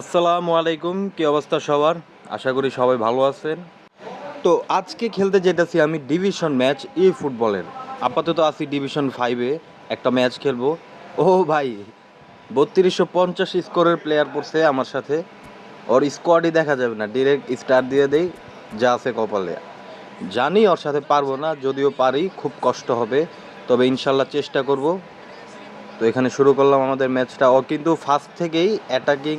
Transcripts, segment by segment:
আসসালামু আলাইকুম, কি অবস্থা সবার? আশা করি সবাই ভালো আছেন। তো আজকে খেলতে যেতেছি আমি ডিভিশন ম্যাচ ই ফুটবলের। আপাতত আছি ডিভিশন ফাইভে একটা ম্যাচ খেলব। ও ভাই, বত্রিশশো পঞ্চাশ স্কোরের প্লেয়ার পড়ছে আমার সাথে। ওর স্কোয়াডই দেখা যাবে না ডিরেক্ট স্টার দিয়ে দেই, যা আছে কপালে। জানি ওর সাথে পারব না, যদিও পারি, খুব কষ্ট হবে। তবে ইনশাল্লাহ চেষ্টা করব। তো এখানে শুরু করলাম আমাদের ম্যাচটা ও কিন্তু ফার্স্ট থেকেই অ্যাটাকিং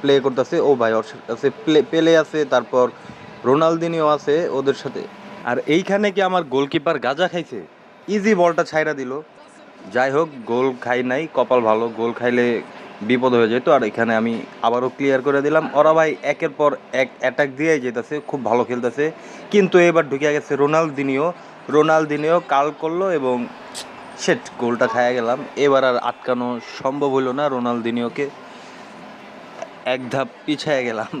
প্লে করতেছে। ও ভাই, ওর কাছে প্লে পেলে আছে, তারপর রোনালদিনিও আছে ওদের সাথে। আর এইখানে কি আমার গোলকিপার গাজা খাইছে? ইজি বলটা ছাইরা দিল। যাই হোক গোল খাই নাই, কপাল ভালো গোল খাইলে বিপদ হয়ে যেত। আর এখানে আমি আবারও ক্লিয়ার করে দিলাম। ওরা ভাই একের পর এক অ্যাটাক দিয়ে যেতেছে, খুব ভালো খেলতেছে। কিন্তু এবার ঢুকে গেছে রোনালদিনিও। রোনালদিনিও কাল করল এবং সেট গোলটা খায়া গেলাম। এবার আর আটকানো সম্ভব হলো না, রোনালদিনিওকে এক ধাপ পিছায় গেলাম।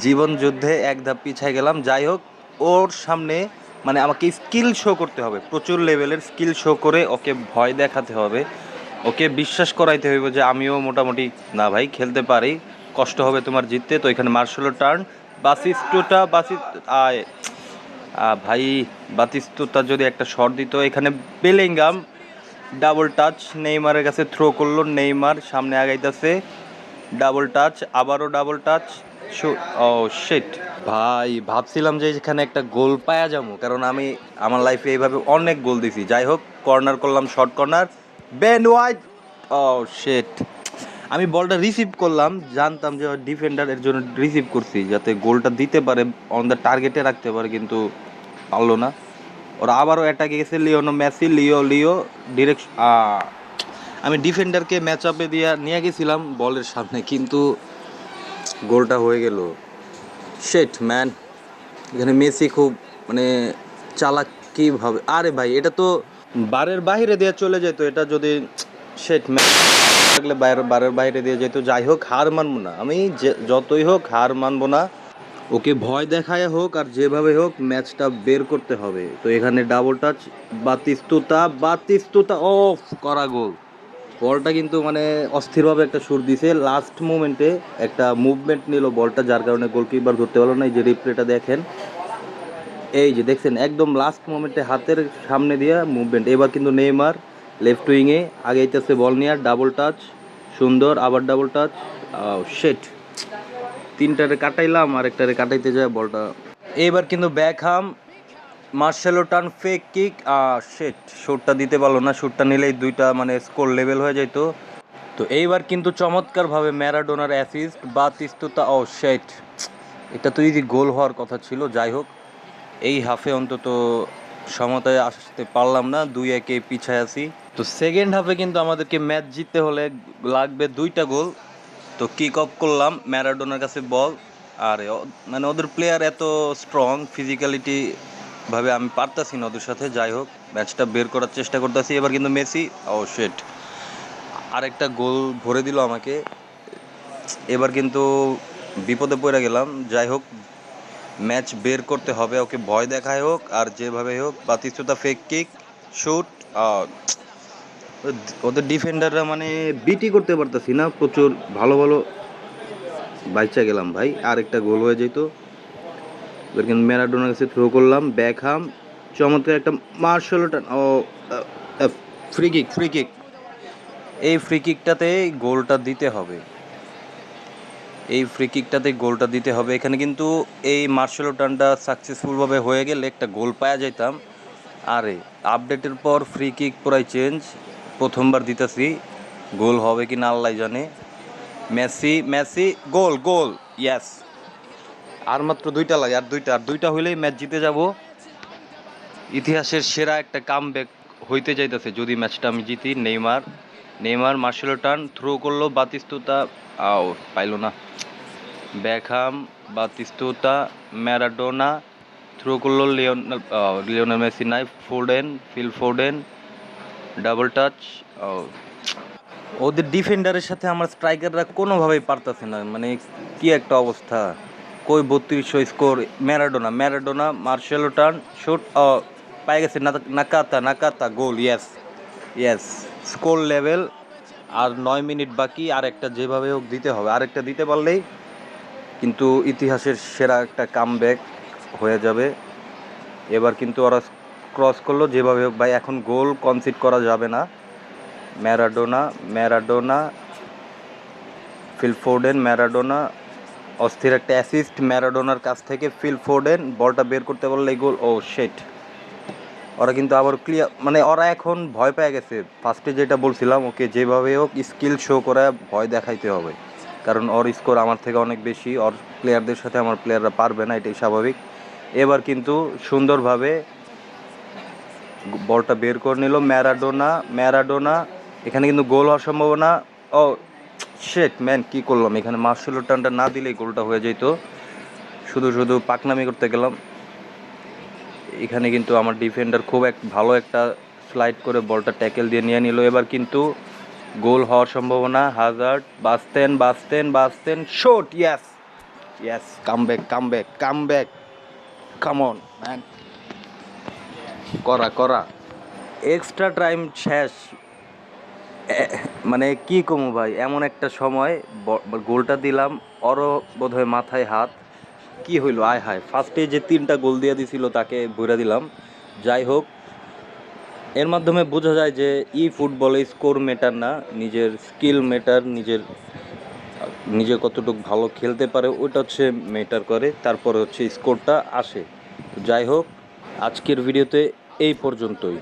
জীবন যুদ্ধে এক ধাপ পিছায় গেলাম। যাই হোক, ওর সামনে মানে আমাকে স্কিল শো করতে হবে। প্রচুর লেভেলের স্কিল শো করে ওকে ভয় দেখাতে হবে। ওকে বিশ্বাস করাইতে হইব যে আমিও মোটামুটি, না ভাই, খেলতে পারি। কষ্ট হবে তোমার জিততে। তো এখানে মার্শালো টার্ন, বাসিস্টুটা বাসিস আয় ভাই বাতিস্তুতা যদি একটা শট দিত, এখানে বেলিংগাম ডাবল টাচ নেইমারের কাছে থ্রো করল, নেইমার সামনে আগাইতেছে ডাবল টাচ আবারও ডাবল টাচ ও শিট ভাই, ভাবছিলাম যে এখানে একটা গোল পায়া যাব, কারণ আমি আমার লাইফে এইভাবে অনেক গোল দিছি। যাই হোক কর্নার করলাম short corner Ben White oh shit আমি বলটা রিসিভ করলাম, জানতাম যে ডিফেন্ডার এর জন্য রিসিভ করছি, যাতে গোলটা দিতে পারে অন দ্য টার্গেটে রাখতে পারে, কিন্তু পারল না। ওরা আবারও অ্যাটাকে গেছে, Lionel Messi, Leo Leo direct আমি ডিফেন্ডারকে ম্যাচ আপে দিয়ে নিয়ে গেছিলাম বলের সামনে, কিন্তু গোলটা হয়ে গেল। শেট ম্যান এখানে মেসি খুব মানে চালাকিভাবে আরে ভাই, এটা তো বারের বাইরে দিয়ে চলে যেত, এটা যদি শেট ম্যান থাকলে বাইরে বারের বাইরে দিয়ে যেত, যাই হোক, হার মানবো না। আমি যতই হোক, হার মানবো না। ওকে ভয় দেখায় হোক আর যেভাবে হোক ম্যাচটা বের করতে হবে। তো এখানে double touch Batistuta Batistuta off করা গোল বলটা কিন্তু মানে অস্থিরভাবে একটা সুর দিছে। লাস্ট মোমেন্টে একটা মুভমেন্ট নিল বলটা, যার কারণে গোলকিপার ধরতে পারল না। এই যে রিপ্লেটা দেখেন। এই যে দেখছেন, একদম লাস্ট মোমেন্টে হাতের সামনে দিয়া মুভমেন্ট এবার কিন্তু নেইমার লেফট উইংয়ে আগে বল নিয়ে। ডাবল টাচ সুন্দর, আবার ডাবল টাচ শেট তিনটারে কাটাইলাম আর একটারে কাটাইতে যায় বলটা। এবার কিন্তু ব্যাকহাম মার্শালো টান ফেক কিক আর শেট শুটটা দিতে পারল না শুটটা নিলেই দুইটা মানে স্কোর লেভেল হয়ে যেত তো এইবার কিন্তু চমৎকারভাবে ম্যারাডোনার অ্যাসিস্ট বা তিস্তুতা ও শেট এটা তো ইজি গোল হওয়ার কথা ছিল, যাই হোক। এই হাফে অন্তত সমতায় আসতে পারলাম না, দুই একে পিছায় আছি। তো সেকেন্ড হাফে কিন্তু আমাদেরকে ম্যাচ জিততে হলে লাগবে দুইটা গোল তো কিক অফ করলাম, ম্যারাডোনার কাছে বল আর মানে ওদের প্লেয়ার এত স্ট্রং ফিজিক্যালিটি ভাবে আমি পারতাছি না ওদের সাথে, যাই হোক ম্যাচটা বের করার চেষ্টা করতেছি। এবার কিন্তু মেসি, ও শেট আরেকটা গোল ভরে দিল আমাকে। এবার কিন্তু বিপদে পড়ে গেলাম। যাই হোক ম্যাচ বের করতে হবে, ওকে ভয় দেখায় হোক, আর যেভাবে হোক, বাতিস্তুতা ফেক কিক শুট ওদের ডিফেন্ডাররা মানে বিটি করতে পারতেছি না। প্রচুর ভালো ভালো বাইচা গেলাম ভাই। আর একটা গোল হয়ে যেত। এবার ম্যারাডোনার কাছে থ্রো করলাম। ব্যাকহাম চমৎকার একটা মার্শাল ও ফ্রি কিক ফ্রি কিক এই ফ্রি কিকটাতে গোলটা দিতে হবে। এই ফ্রি কিকটাতে গোলটা দিতে হবে। এখানে কিন্তু এই মার্শাল টার্নটা সাকসেসফুলভাবে হয়ে গেলে একটা গোল পাওয়া যাইতাম। আরে আপডেটের পর ফ্রি কিক পুরাই চেঞ্জ প্রথমবার দিতেছি, গোল হবে কি না আল্লাহ জানে। মেসি মেসি, গোল গোল ইয়াস আর মাত্র দুইটা লাগে, আর দুইটা আর দুইটা হইলেই ম্যাচ জিতে যাব। ইতিহাসের সেরা একটা কাম ব্যাক হইতে যাইতেছে, যদি ম্যাচটা আমি জিতি, Neymar. Neymar Martial turn throw করল বাতিস্তুতা, আও, পাইল না। ব্যাকহাম বাতিস্তুতা, ম্যারাডোনা থ্রো করল লিওন লিওনাল মেসি, নাই, Foden, Phil Foden. Double touch ওদের ডিফেন্ডারের সাথে আমার স্ট্রাইকাররা কোনোভাবেই পারতেছে না। মানে কি একটা অবস্থা। কই বত্রিশশো score Maradona Maradona Martial turn shoot পাই গেছে Nakata Nakata goal yes yes score level আর নয় মিনিট বাকি আর একটা যেভাবে হোক দিতে হবে। আরেকটা দিতে পারলেই কিন্তু ইতিহাসের সেরা একটা কামব্যাক হয়ে যাবে। এবার কিন্তু ওরা ক্রস করল যেভাবে হোক, ভাই, এখন গোল কনসিড করা যাবে না। ম্যারাডোনা ম্যারাডোনা ফিলফোর্ডেন ম্যারাডোনা অস্থির একটা অ্যাসিস্ট ম্যারাডোনার কাছ থেকে ফিলফোর্ডেন বলটা বের করতে পারলে গোল ও শেট ওরা কিন্তু আবার ক্লিয়ার মানে ওরা এখন ভয় পেয়ে গেছে। ফার্স্টে যেটা বলছিলাম, ওকে যেভাবে হোক স্কিল শো করে ভয় দেখাইতে হবে। কারণ ওর স্কোর আমার থেকে অনেক বেশি, ওর প্লেয়ারদের সাথে আমার প্লেয়াররা পারবে না, এটাই স্বাভাবিক। এবার কিন্তু সুন্দরভাবে বলটা বের করে নিল, ম্যারাডোনা ম্যারাডোনা, এখানে কিন্তু গোল হওয়ার সম্ভাবনা। ও শেট ম্যান কি করলাম? এখানে মার্শাল টানটা না দিলেই গোলটা হয়ে যেত শুধু শুধু পাকনামি করতে গেলাম। এখানে কিন্তু আমার ডিফেন্ডার খুব এক, ভালো একটা স্লাইড করে বলটা ট্যাকেল দিয়ে নিয়ে নিল। এবার কিন্তু গোল হওয়ার সম্ভাবনা। হাজার্ড বাঁচতেন বাঁচতেন বাঁচতেন shot yes yes come back come back come back come on করা করা। এক্সট্রা টাইম শেষ। মানে কি কমু ভাই? এমন একটা সময় গোলটা দিলাম অরও বোধহয় মাথায় হাত। কি হইল? আয় হায় ফার্স্টে যে তিনটা গোল দিয়ে দিছিল, তাকে বইরা দিলাম। যাই হোক, এর মাধ্যমে বোঝা যায় যে ই ফুটবলে স্কোর মেটার না, নিজের স্কিল মেটার নিজের, নিজে কতটুকু ভালো খেলতে পারে, ওইটা হচ্ছে মেটার করে। তারপরে হচ্ছে স্কোরটা আসে। যাই হোক, আজকের ভিডিওতে এই পর্যন্তই।